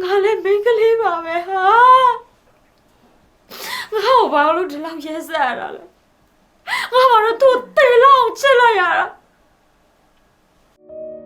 ငါလည်းမိန်းကလေးပါပဲဟာငါ့ကိုဘာလို့ဒီလောက်ရဲစက်ရတာလဲငါဘာလို့သူ့တေလောက်ချစ်လိုက်ရတာတီ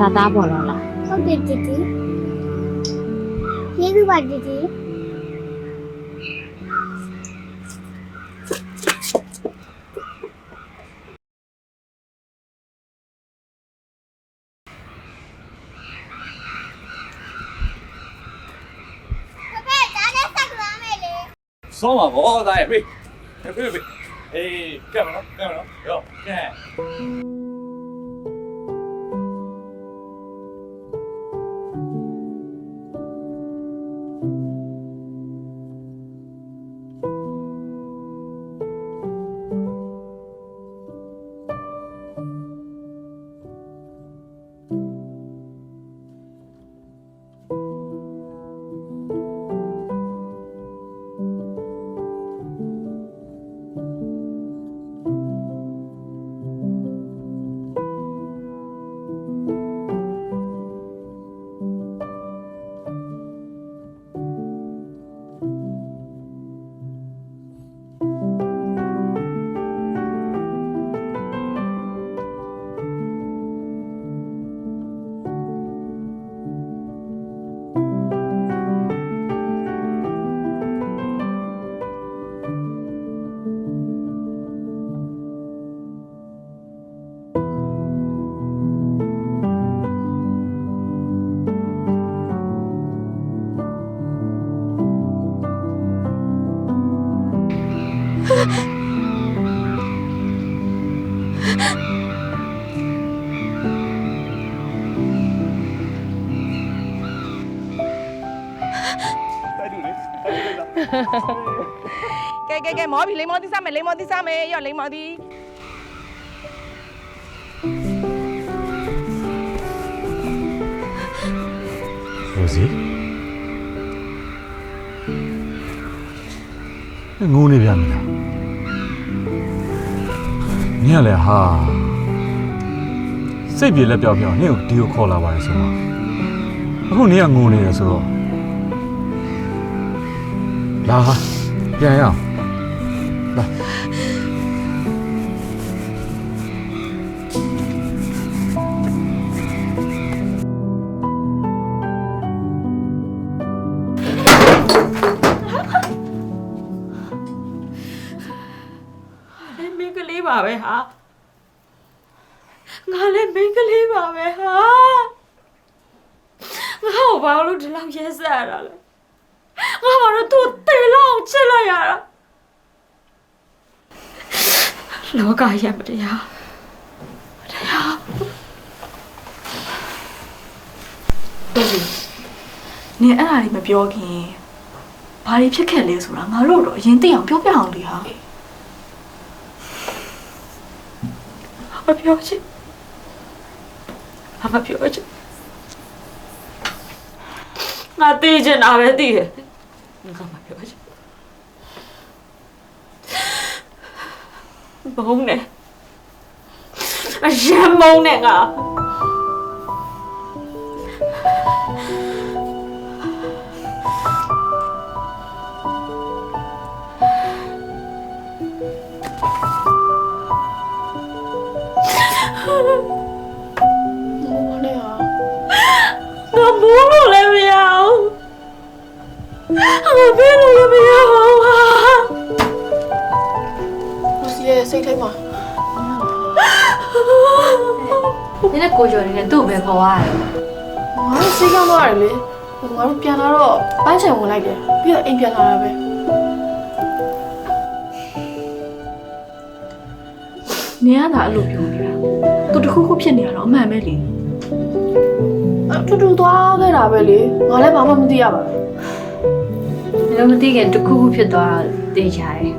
ဒါသားပေါ်တော့လားဟုတ်တယ်တီတီကျေးဇူးပါတီတီဆော က်တူလိုက်တာကဲကဲကဲမောပြီလိမ္မောသီးစားမယ်လိမ္မောသီးစားမယ်ရော့လိမ္မောသီးရိုစီငိုနေပြန်ပြီလားနင်ကလည်းဟာစိတ်ပြေလက်ပြောင်ပြောင်နင့်ကိုဒီကိုခေါ်လာပါလေဆိုတော့အခုနင်ကငိုနေရဆိုတော့ လာပြန်ရအောင်လာမင်းကလေးပါပဲဟာငါလည်းမင်းကလေးပါပဲဟာငါ့ကိုဘာလို့ဒီလောက်ရဲစက်ရတာလဲ ငါဘာလို့သူ့တေလောက်ချစ်လိုက်ရတာလောကရဲ့မတရားတော်စီနင်အဲ့ဒါလေးမပြောခင်ဘာတွေဖြစ်ခဲ့လဲဆိုတာငါတို့တော့အရင်သိအောင်ပြောပြအောင်လေဟာမပြောချင်မပြောချင်ငါတေးချင်တာပဲသိတယ် ငါမပြောချင်ဘုံနဲ့အရန်မုန်းနဲ့ငါ အမဘယ်လိုလဲမရပါဘူး။လူစီရဲ့စိတ်ထဲမှာနင်းနဲ့ကိုကျော်နေနဲ့သူ့ကိုပဲခေါ်ရတယ်ငါစိတ်ကောင်းသွားတယ်လေ။ဟိုငါတို့ပြန်လာတော့ပန်းချင်ဝင်လိုက်တယ်။ပြီးတော့အိမ်ပြန်လာတာပဲ။နင်းကဒါအဲ့လိုပြောနေတာ။သူတစ်ခုခုဖြစ်နေတာတော့အမှန်ပဲလေ။အတူတူသွားခဲ့တာပဲလေ။ငါလည်းဘာမှမသိရပါဘူး။ နင်တို့မသိခင်တစ်ခုခုဖြစ်သွားတာသိချာတယ်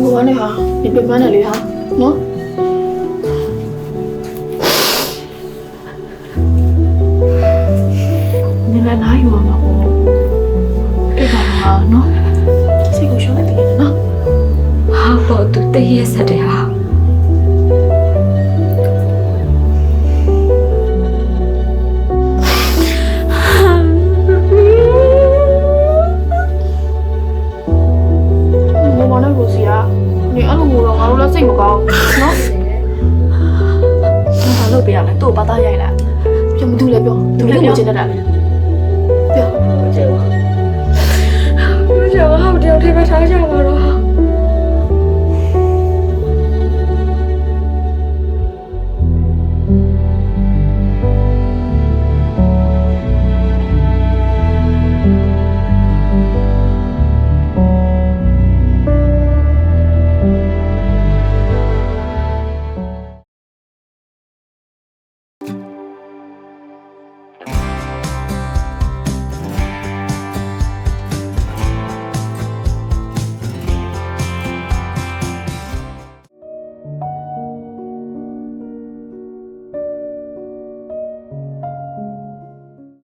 ငိုပါနဲ့ဟာဒီပြန်မနဲ့လေဟာနော်နင်လည်းနားယူအောင်ပါဘောပြပါမှာနော်စိတ်ကိုရှောင်းနေတယ်နော်ဟာပေါ်သူတည့်ရစတဲ့ သူလည်းပြောချင်တတ်တာပဲပြောမကြောက်ပါမကြောက်ဟုတ်တယ်တယောက်တည်းပဲထားကြပါတော့